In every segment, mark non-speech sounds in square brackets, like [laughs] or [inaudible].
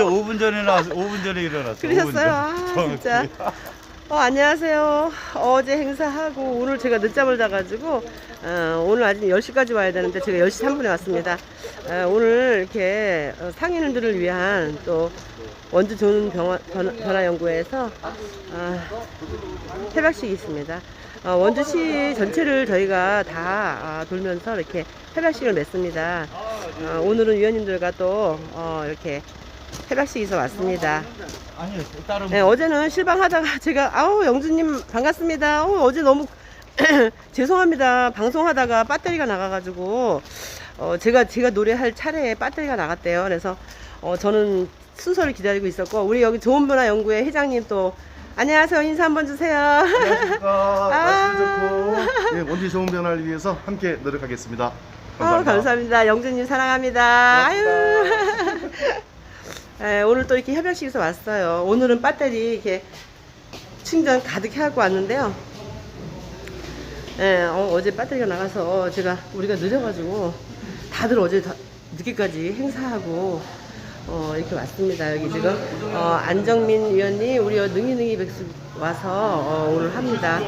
전 5분 전에 나왔어. 5분 전에 일어났어. 그러셨어요? 아, 5분 전. 진짜. 어, 안녕하세요. 어제 행사하고 오늘 제가 늦잠을 자가지고 어, 오늘 아직 10시까지 와야 되는데 제가 10시 3분에 왔습니다. 어, 오늘 이렇게 어, 상인들을 위한 또 원주 좋은 병화, 변화, 변화 연구에서 어, 해박식이 있습니다. 어, 원주시 전체를 저희가 다 아, 돌면서 이렇게 해박식을 맺습니다. 어, 오늘은 위원님들과 또 어, 이렇게 있어 왔습니다. 아니요, 다른 네, 어제는 실방하다가 [laughs] 제가 아우 영주님 반갑습니다. 어, 어제 너무 [clears throat] 죄송합니다. 방송하다가 배터리가 나가가지고 어, 제가 제가 노래할 차례에 배터리가 나갔대요. 그래서 어, 저는 순서를 기다리고 있었고 우리 여기 좋은변화 연구회 회장님 또 안녕하세요 인사 한번 주세요. 안녕하십니까. [laughs] 아. 날씨 좋고 예, 좋은 변화를 위해서 함께 노력하겠습니다. 어, 감사합니다. 감사합니다. 영주님 사랑합니다. 아유. [laughs] 네, 오늘 또 이렇게 협약식에서 왔어요. 오늘은 배터리 이렇게 충전 가득 하고 왔는데요. 예, 어, 제 배터리가 나가서 제가 우리가 늦어가지고 다들 어제 다, 늦게까지 행사하고 어, 이렇게 왔습니다. 여기 지금 어, 안정민 위원님 우리 능이능이 백숙 와서 어, 오늘 합니다.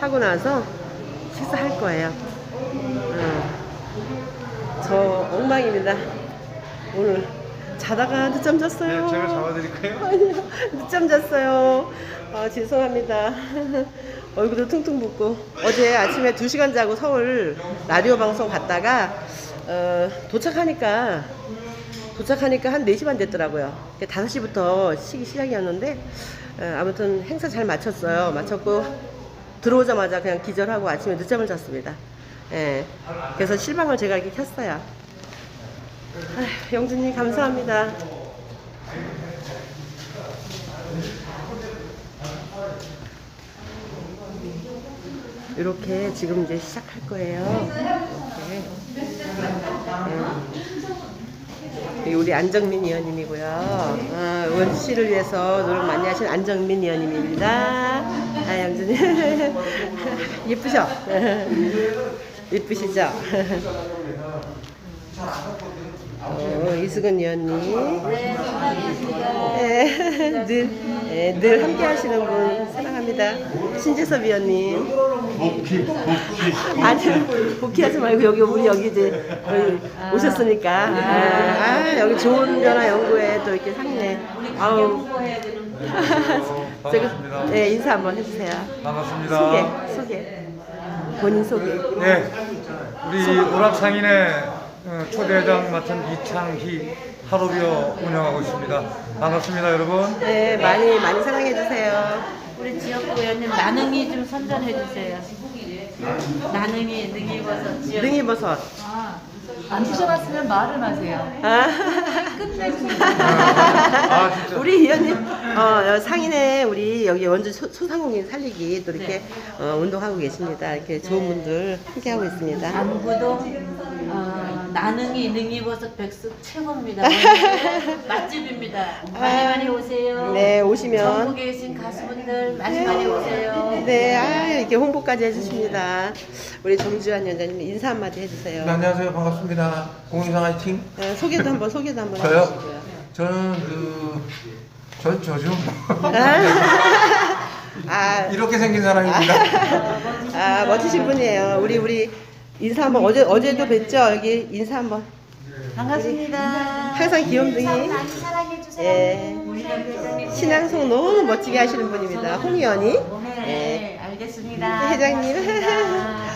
하고 나서 식사할 거예요. 어, 저 엉망입니다. 오늘 자다가 늦잠 잤어요. 네, 제가 잡아드릴까요? [laughs] 아니요, 늦잠 잤어요. 아, 죄송합니다. [laughs] 얼굴도 퉁퉁 붓고. 어제 아침에 2시간 자고 서울 라디오 방송 갔다가, 어, 도착하니까, 도착하니까 한 4시 반 됐더라고요. 5시부터 쉬기 시작이었는데, 어, 아무튼 행사 잘 마쳤어요. 마쳤고, 들어오자마자 그냥 기절하고 아침에 늦잠을 잤습니다. 예. 그래서 실방을 제가 이렇게 켰어요. 아휴, 영준님 감사합니다. 이렇게 지금 이제 시작할 거예요. 이렇게. 네. 우리 안정민 의원님이고요. 어, 원시를 위해서 노력 많이 하신 안정민 의원님입니다. 아, 양준님. 예쁘죠? 예쁘시죠? 어, 이수근 의원님. 네, 늘, 네, 늘 함께 하시는 분 사랑합니다. 신재섭 위원님. 복귀, 복귀. 아니, 복귀하지 말고 여기 우리 여기 이제 오셨으니까. 아, 아, 여기 좋은 변화 연구에 또 이렇게 상네. 아우. 제가 네, 인사 한번 해주세요. 반갑습니다. 소개, 소개. 본인 소개. 네, 우리 오락상인의 어, 초대장 맡은 이창희 하루비어 운영하고 있습니다. 반갑습니다, 여러분. 네, 많이 많이 사랑해 주세요. 우리 지역구 의원님 나능이 좀 선전해 주세요. 나능이 능이버섯 지역. 능이버섯. 아, 안 드셔봤으면 말을 마세요. 아. 끝내줍니다. 아, 진짜. 우리 위원님 어, 상인의 우리 여기 원주 소, 소상공인 살리기 또 이렇게 어, 운동하고 계십니다. 이렇게 좋은 분들 함께 하고 있습니다. 안구도 어, 나능이 능이버섯 백숙 최고입니다. [laughs] 맛집입니다. 많이 많이 오세요. 네, 오시면 전국에 계신 가수분들 많이 많이 오세요. 네, 아, 이렇게 홍보까지 해주십니다. 우리 정주환 위원장님 인사 한마디 해주세요. 네, 안녕하세요. 반갑습니다. 공인상 화이팅. 어, 소개도 한번 소개도 한번 저요? 해주시고요. 저는 그, 저, 저죠. [laughs] 아, 이렇게 생긴 사람입니다. 아, 멋지신 분이에요. 우리 우리 인사 한번 어제 어제도 뵀죠. 여기 인사 한번. 반갑습니다. 항상 귀염둥이. 많이 사랑해 주세요. 예. 신앙송 너무 멋지게 하시는 분입니다. 홍의원이. 예. 네, 알겠습니다. 회장님. 고맙습니다.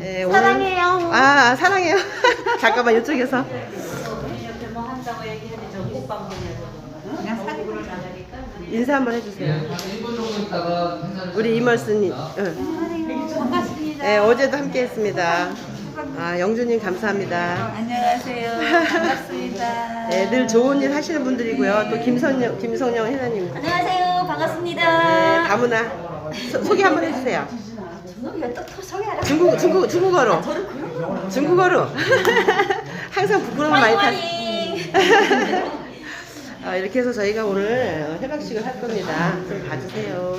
[laughs] 예, 오늘- 사랑해요. 아, 사랑해요. [laughs] 잠깐만 이쪽에서. 이렇게 뭐 한다고 얘기하는데 저 국방분야죠. 그냥 사기로 나가니까. 인사 한번 해주세요. 우리 이멀스님. 응. 반갑습니다. 네, 어제도 함께 했습니다. 아, 영주님 감사합니다. 안녕하세요. 반갑습니다. [laughs] 네, 늘 좋은 일 하시는 분들이고요. 또 김선영, 김성영 회장님. 안녕하세요. 반갑습니다. 네, 다문화. 소, 소개 한번 해주세요. 또 소개하라. 중국, 중국, 중국어로. 중국어로. [laughs] 항상 부끄러움 많이 타. 아, [laughs] 이렇게 해서 저희가 오늘 해박식을 할 겁니다. 좀 봐주세요.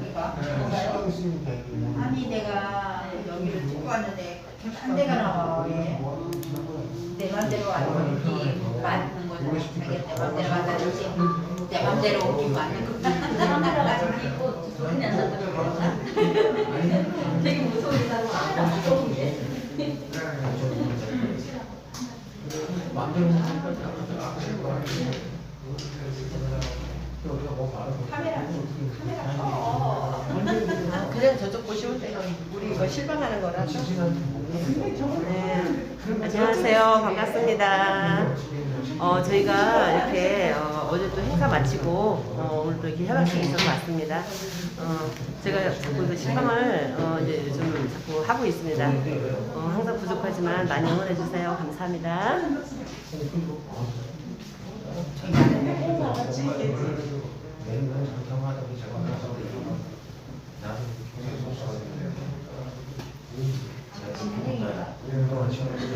내가 여기를 찍고 왔는데 한 대가 나와 왜? 내 맘대로 안 오지 맞는 거잖아 자기가 내 맘대로 만나는지 내 맘대로 오긴 맞는 거내 맘대로 가지고 그냥 나도 되게 무서운 사람 무서운 게 그냥 저쪽 보시면 돼요. 우리 이거 실방하는 거라서. 네. 안녕하세요. 반갑습니다. 어, 저희가 이렇게 어, 어제 또 행사 마치고 어, 오늘 또 이렇게 협약식이 있어서 왔습니다. 어, 제가 자꾸 이거 실방을 어, 이제 좀 자꾸 하고 있습니다. 어, 항상 부족하지만 많이 응원해 주세요. 감사합니다.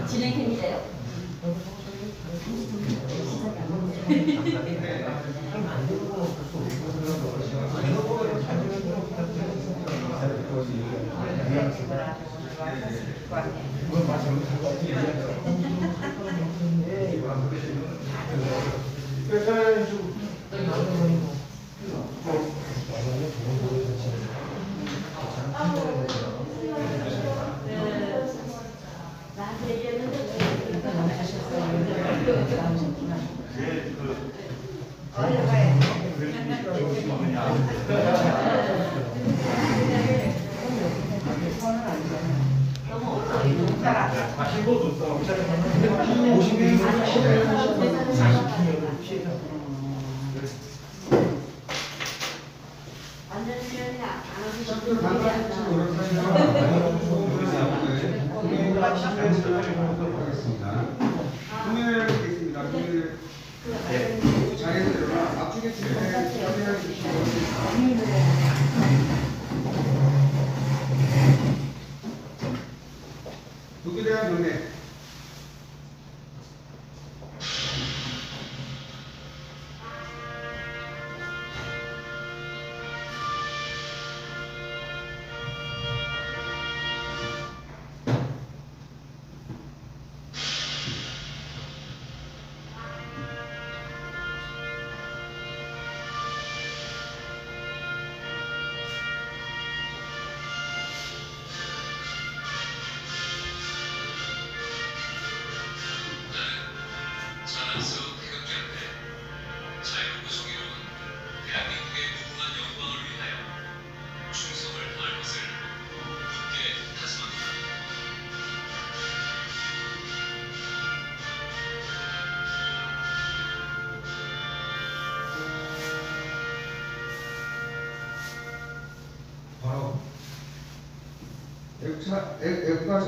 진행형이래요? 누구 애국자, 애, 애국가 자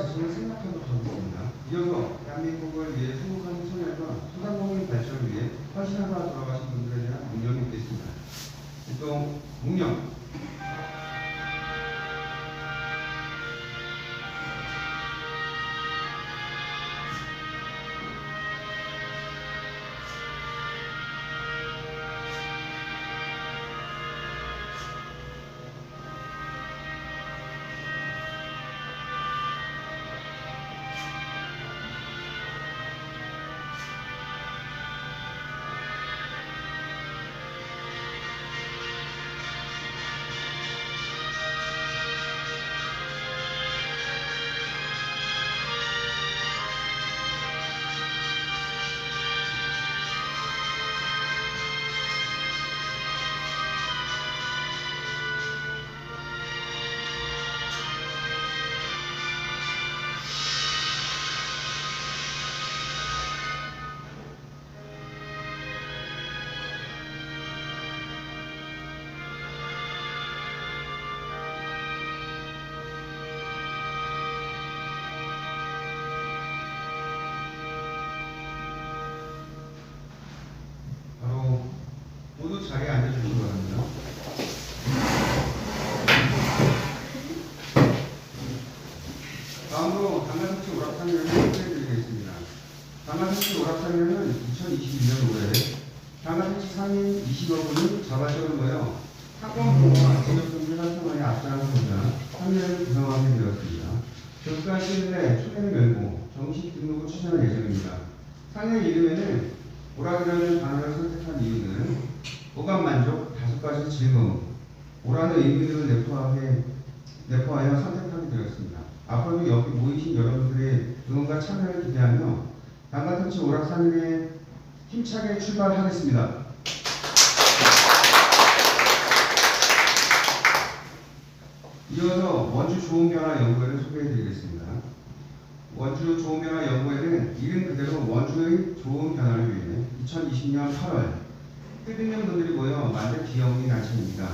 앞으로도 여기 모이신 여러분들의 응원과 참여를 기대하며 남가통치 오락산에 힘차게 출발하겠습니다. 이어서 원주 좋은 변화 연구회를 소개해드리겠습니다. 원주 좋은 변화 연구회는 이름 그대로 원주의 좋은 변화를 위해 2020년 8월 뜻있는 분들이 모여 만든 귀여운 단체입니다.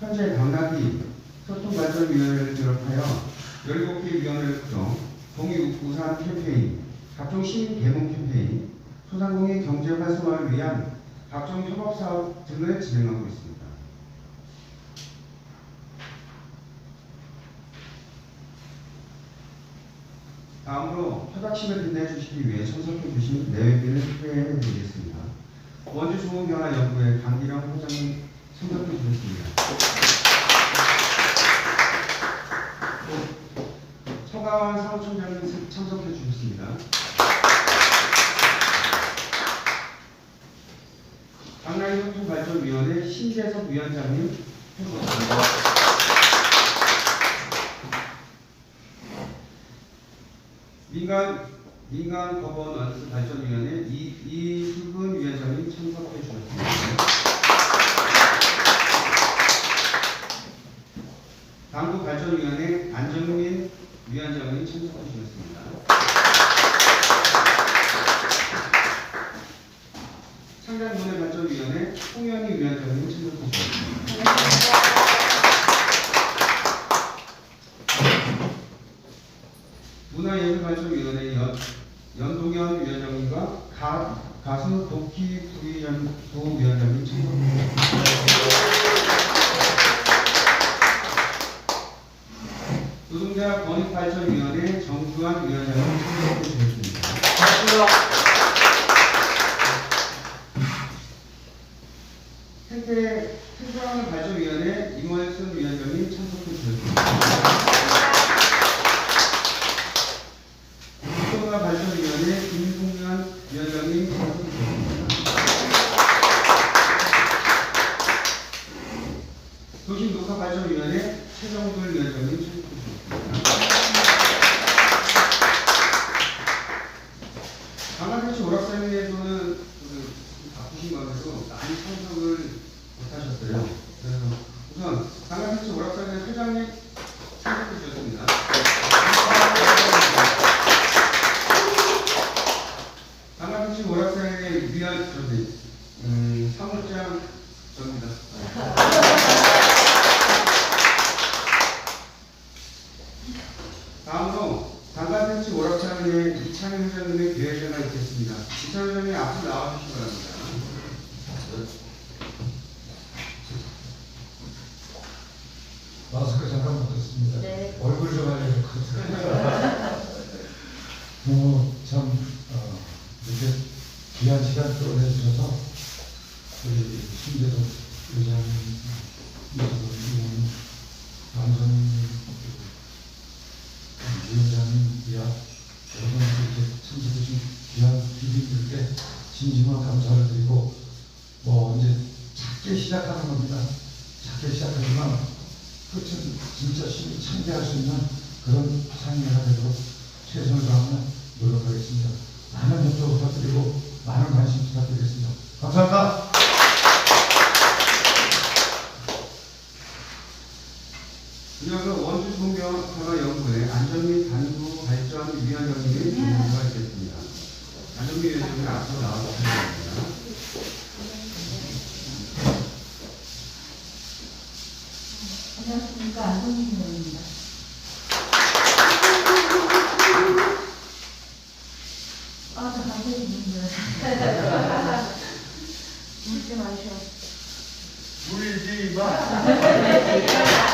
현재 당나귀 소통발전위원회를 비롯하여 17개 위원회를 구성, 동의우산 캠페인, 각종 시민 대문 캠페인, 소상공인 경제 활성화를 위한 각종 협업 사업 등을 진행하고 있습니다. 다음으로 협약심을 빛내 주시기 위해 참석해 주신 내외빈을 소개해 드리겠습니다. 원주 좋은변화 연구회 강기령 회장님 참석해 주셨습니다. 서가원 사무총장님 강남희 교통발전위원회 신재석 위원장님 해주셨습니다. 민간 민간 법원원수 발전위원회 이, 이수근 위원장님 참석해 주셨습니다. 당구 발전위원회 안정민 위원장님 참석해 주셨습니다. 창작문화 발전위원회 홍현희 위원장님 참석해 주셨습니다. 문화예술발전위원회 연, 연동현 위원장님과 가, 가수 도키 부위원, 부위원장님 참석해 노동자 권익발전위원회 정주환 위원장님 참석해 주셨습니다. 생태 생태환경 발전위원회 임원순 위원장님 참석해 주셨습니다. 국토가 발전위원회 김동현 위원장님 참석해 주셨습니다. 도심녹화발전위원회 최정글 위원장님 참석해 주셨습니다. 강화대치 오락사회에서는 그 바쁘신 관계로 많이 참석을 못하셨어요. 그래서 우선 강화대치 오락사회 회장님 참석해 주셨습니다. 강화대치 오락사회 위원 저기 음, 사무장 접니다. 다음으로 강가텐치 오락장의 이창현 회장님의 기획회가 있겠습니다. 이창현 회장님 앞으로 나와주시기 바랍니다. 마스크 잠깐 벗었습니다. 네. 얼굴 좀 알려줄 것 같아요. 너무 참, 어, 이렇게 귀한 시간 끌어내주셔서 우리 신재석 의장님, 이재석 의원님, 남성님, 이하 여러분 이렇게 참석해주신 귀한 비비들께 진심으로 감사를 드리고 뭐 이제 작게 시작하는 겁니다. 작게 시작하지만 끝은 진짜 심히 창대할 수 있는 그런 상의가 되도록 최선을 다하며 노력하겠습니다. 많은 협조 부탁드리고 많은 관심 부탁드리겠습니다. 감사합니다. 이어서 원주 종교변화연구회 안전및 단구 발전 위원장님의 질문가 있겠습니다. 안전미 위원장님 앞으로 나와주시기 바랍니다. 안녕하십니까 안동민 의원입니다. 아, 저 갑자기 눈물. 울지 마셔.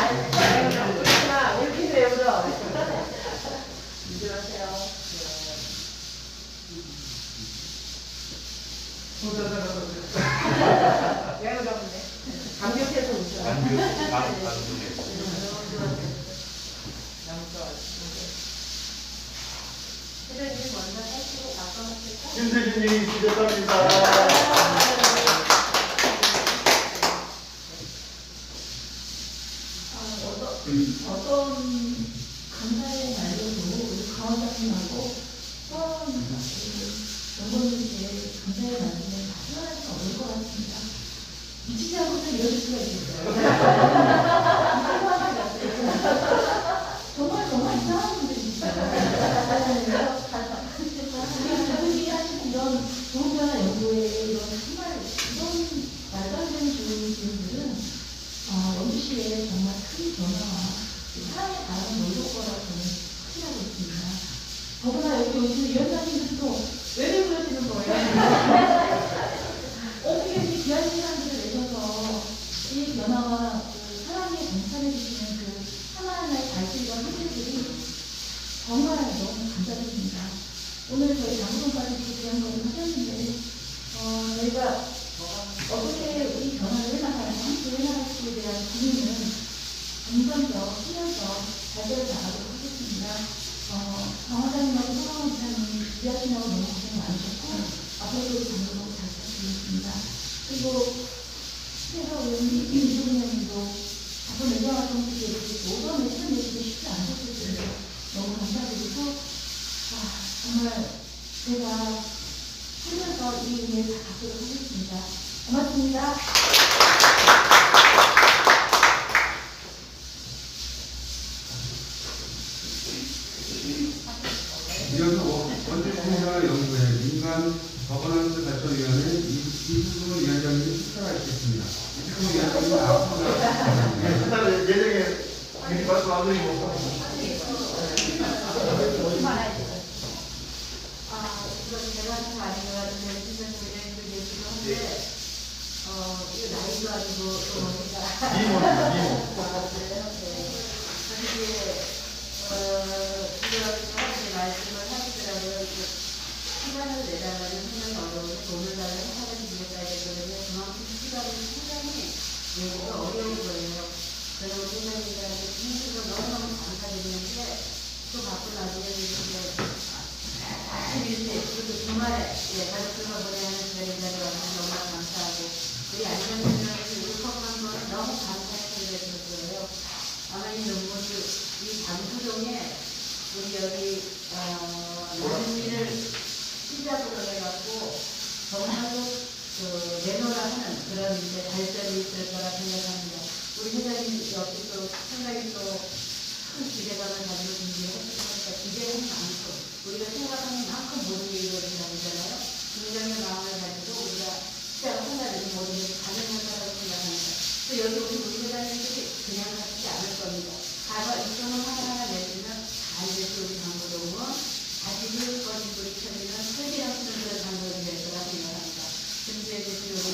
울지 마. 울기도 해보자. 감격해서 웃어. 김세진님이 주셨답니다. 어떤 감사의 말로도 우리 강원장님하고 또 연구원님께 감사의 말씀을 다 표현하기가 어려울 것 같습니다. 미치지 않고서 이럴 수가 있겠어요. 정말 정말 이상한 분들이시죠. 우리 하시는 이런 좋은 연구에 이런 정말 이런 말도 안 되는 좋은 질문들은 어, 연주실에 정말 큰 변화와 몰릴 거라고 저는 확신하고 있습니다. 더구나 여기 오시는 위원장님들도 왜 그러시는 거예요? 어떻게 이렇게 귀한 시간들을 내셔서 이 변화와 그 사랑에 동참해 주시는 그 하나하나의 발길과 소질들이 정말 너무 감사드립니다. 오늘 저희 방송까지 이렇게 귀한 것을 하셨는데 어, 저희가 어떻게 우리 변화를 해나가야 함께 해나갈지에 대한 고민은 점점더 하면서 발전을 나가도록 하겠습니다. 어, 강화장님하고 성황 기사님 준비하시느라고 너무 고생 많으셨고 앞으로도 우리 방송 잘 부탁드리겠습니다. 최서 의원님, 이주부님도 앞으로 활동들이 이렇게 오전에 시간 내시기 쉽지 않으셨을 텐데 너무 감사드리고 아, 정말 제가 살면서 이 은혜를 다 갖도록 하겠습니다. 고맙습니다. 이어서 원주 총회와 연구회 민간 거버넌스 발전위원회 이수근 위원장님이 축하가 있겠습니다. 이수근 위원장님 앞으로 나와주시기 일단 예정에 미리 말씀 안 드리고. 아, 이거 제가 하는 거 아닌 것 같은데, 진짜 저희들 얘기를 하는데, 어, 이거 나이도 아니고, 또 뭡니까? 이모입니다, 이모. 이게, 어, 이렇게 하는데 말씀을 하시더라고요. 시간을 내달라는 하는 어려운데, 돈을 달라는 하는 이유가 되거든요. 그만큼 시간이 상당히 내기가 어려운 거예요. 그래서 우리 회장님들한테 진심으로 너무너무 감사드리는데, 또 받고 나중에 이렇게 11세, 그리고 주말에 예, 가족들과 보내는 시간이라는 것은 너무 감사하고 우리 안전운전에서 울컥한 건 너무 감사했던 거예요. 아마 이 눈물이 이 방구동에 우리 여기 어, 많은 일을 시작으로 해갖고 정말로 그 내놓으라 하는 그런 이제 발전이 있을 거라 생각합니다. 우리 회장님 여기 또 상당히 또큰 기대감을 가지고 준비했으니까 기대한 만큼 우리가 생각하는 만큼 모든 게 이루어진다잖아요. 굉장히 마음을 가지고 우리가 시작을 한다는 모든 게 가능할 거라고 생각합니다. 또 여기 우리 우리 회장님들이 그냥 가시지 않을 겁니다. 과거 하나하나 내주면 반드시 우리 강구동은 다시 그 거짓 우리 처리는 세계랑 쓰는 방법이 될 거라 생각합니다. 준비해 주신 우리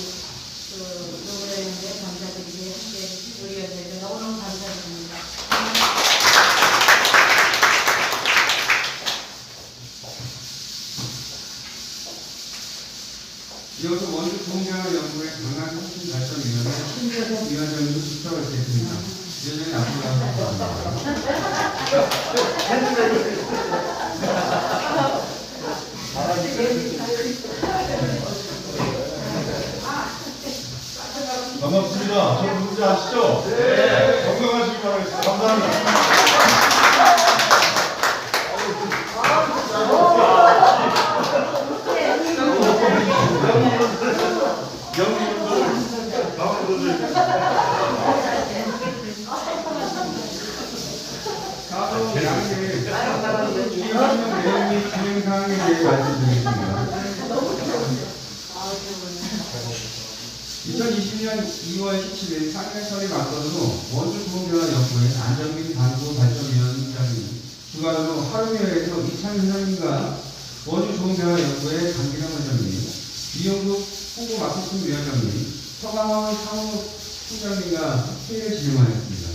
그 노래인데 감사드리게 함께 해주신 우리 연대들 너무너무 감사드립니다. 이어서 원주 총회와 연구회 강남 혁신 발전위원회 위원장님도 축하가 있겠습니다. 위원장님 앞으로 나와주십니다. 반갑습니다. 저 누군지 아시죠? 네. 건강하시기 바라겠습니다. 감사합니다. 영분들 나와주세요. 다음 양의 이한명 내용이 진행 사항에 대해 말씀드리겠습니다. 2020년 2월 17일 상해설이 맞던 후 원주 안정민 반구 발전위원장이 주관으로 하루회에서 이창 회장님과 원주 좋은변화 연구회 강기남 원장님, 이용국 홍보 마케팅 위원장님, 서강원 사무 총장님과 회의를 진행하였습니다.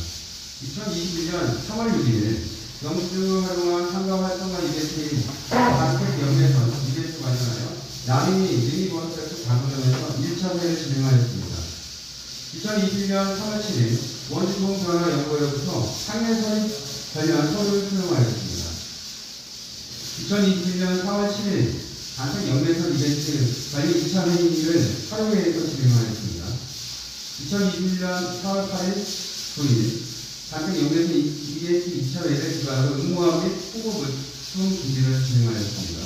2021년 3월 6일 영주 활용한 상가 활성화 이벤트인 단택 연매선 이벤트 관련하여 남인이 미니버스에서 장소점에서 1차 회의를 진행하였습니다. 2021년 3월 7일 원주동 변화 연구회로부터 상해설 관련 서류를 수령하였습니다. 2021년 4월 7일 단택 연매선 이벤트 관련 2차 회의를 하루회에서 진행하였습니다. 2021년 4월 8일 9일 단택 연매선 이벤트 2차 회의를 기반으로 응모함 및 후보 물품 준비를 진행하였습니다.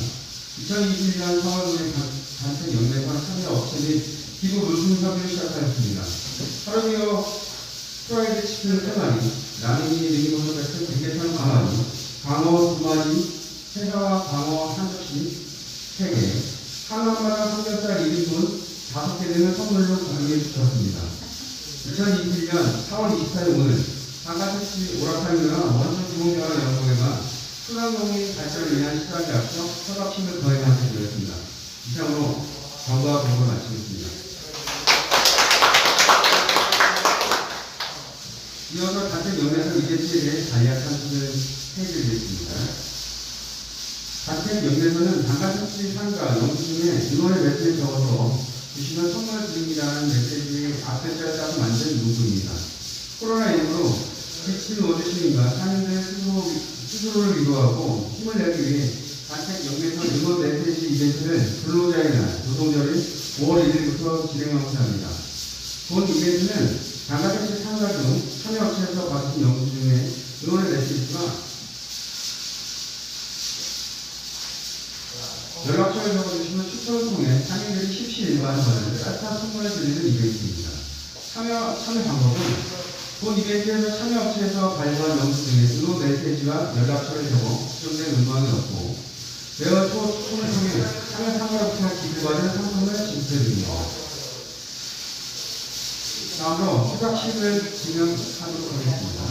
2021년 4월 9일 단택 연매선 참여 업체 및 기부 물품 협의를 시작하였습니다. 하루이어 프라이드 치킨을 세 마리, 라미니 미니버스 같은 대게탕 강화리, 광어 두 마리, 회사와 광어 한 접시 세 개, 하나마다 삼겹살 1인분 다섯 개 되는 선물로 공유해 주셨습니다. 2021년 4월 24일 오늘 상가택시 오락타임이나 원주 주공변화 연구회가 순환공인 발전을 위한 시작에 앞서 협업팀을 거행하게 되었습니다. 이상으로 정부와 공부를 마치겠습니다. 이어서 단체 연례선 이벤트에 대해 간략한 소개를 해드리겠습니다. 단체 연례선은 단가택시 상가 영수증에 응원의 메시지를 적어서 주시면 선물 드립니다라는 메시지 앞글자를 따서 만든 문구입니다. 코로나19로 지친 노주시민과 상인들 스스로, 스스로를 위로하고 힘을 내기 위해 단체 연례선 응원 메시지 이벤트를 근로자의 날, 노동절인 5월 1일부터 진행하고자 합니다. 본 이벤트는 장가택시 상가 중 참여업체에서 받은 영수증에 응원의 메시지가 연락처를 적어주시면 추천을 통해 상인들이 십시일반을 따뜻한 선물을 드리는 이벤트입니다. 참여, 참여 방법은 본 이벤트에서 참여업체에서 발부한 영수 증에 응원 메시지와 연락처를 적어 수정된 음반을 넣고 매월 초 추첨을 통해 참여 상가로부터 기부받은 상품을 진출해드립니다. 다음으로 시작식을 진행하도록 하겠습니다.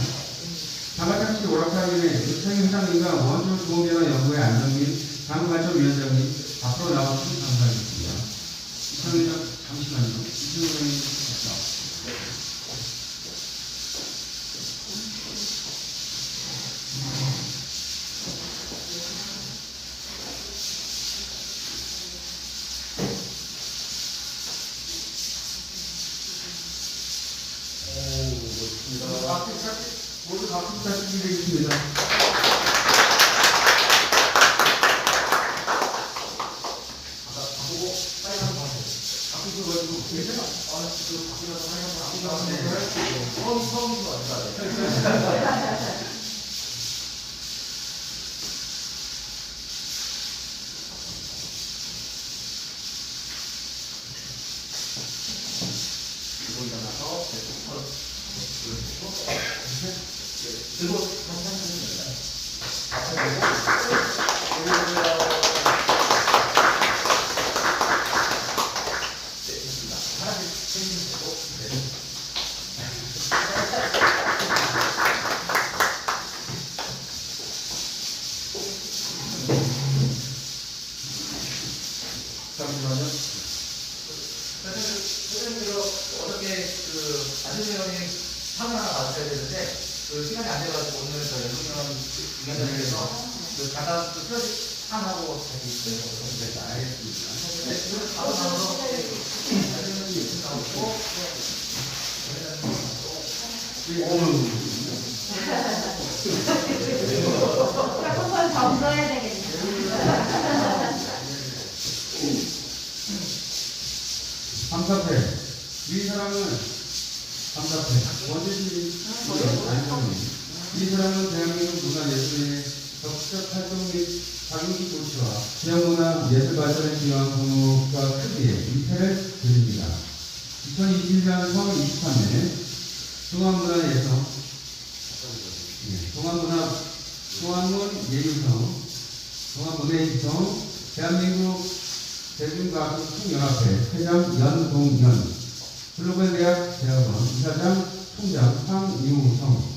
장가택시 오락타임의 유창임 상임과 원주 주호변화 연구의 안정민 당발전위원장님 앞으로 나오시면 감사하겠습니다. 이창임 장 잠시만요. 이창임 장님 나오세요. 모두 박수 부탁드리겠습니다. 잠시만요. 선생님께서 어저께 그 안전위원회 받으셔야 되는데 그 시간이 안 돼가지고 오늘 저 연구위원 위원장님께서 그 잠깐 그 프로젝트 상하고 다시 내서 오셨습니다. 알겠습니다. 네, 바로 나와서 안전위원이 나오고 한번 더 써야 되겠네. 감사패. 이 사람은 감사패. 원주시 안성민. 이 사람은 대한민국 문화예술의 적극적 활동 및 자기기 도시와 지역문화 예술 발전에 기여한 공로가 크기에 인패를 드립니다. 2021년 3월 23일 중앙문화에서 예, 동안문화 동안문 예유성 동안문예유성 대한민국 대중가수 총연합회 회장 연동연 글로벌대학 대학원 이사장 총장 황유성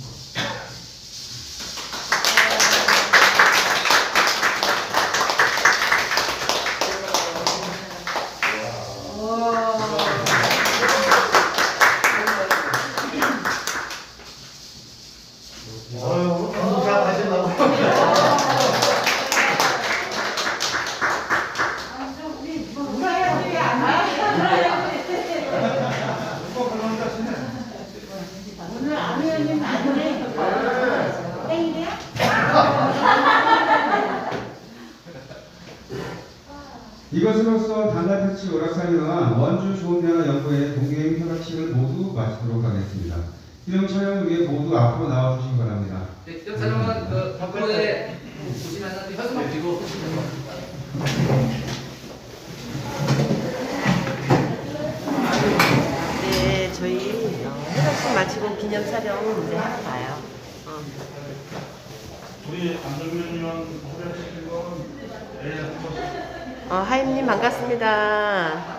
동계행 현악식을 모두 마치도록 하겠습니다. 기념 촬영을 위해 모두 앞으로 나와주시기 바랍니다. 네, 이런 촬영은 그 벽보에 보시면은 현수막 뒤고 네, 저희 어, 회장식 마치고 기념 촬영 이제 하러 가요. 어. 우리 안정면 의원 소개시킨 건 어, 하임님 반갑습니다.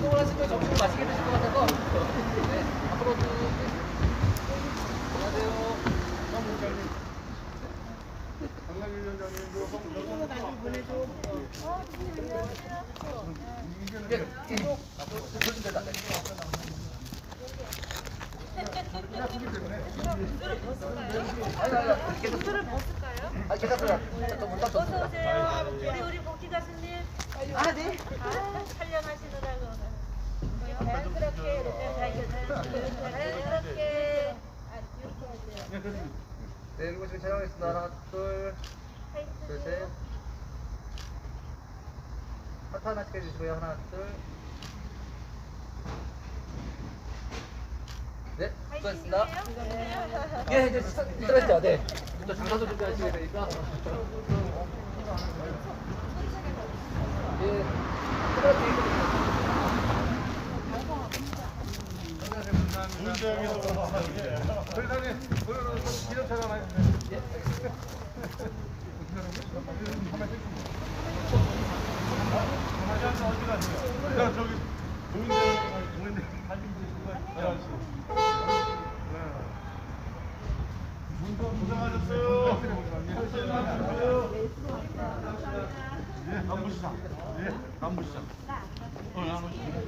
운동을 하시면 점심 맛있게 드실 것 같아서 네, 앞으로 쭉 안녕하세요. 술을 벗을까요? 아니, 괜찮아요. 줬습니다. 어서 오세요. 우리 우리 복지 가수님. 아, 네. 아, 촬영하시느라고. 자연스럽게. 아, 이렇게 하세요. 네, 그리고 지금 촬영하겠습니다. 하나, 둘, 둘, 셋. 하트 하나씩 해주시고요. 하나, 둘. 네, 수고하셨습니다. 예, 이제 스트레스죠. 네. 또 장사도 준비하셔야 되니까. 예, 남부시장. 예, 남부시장. 어, 남부시장.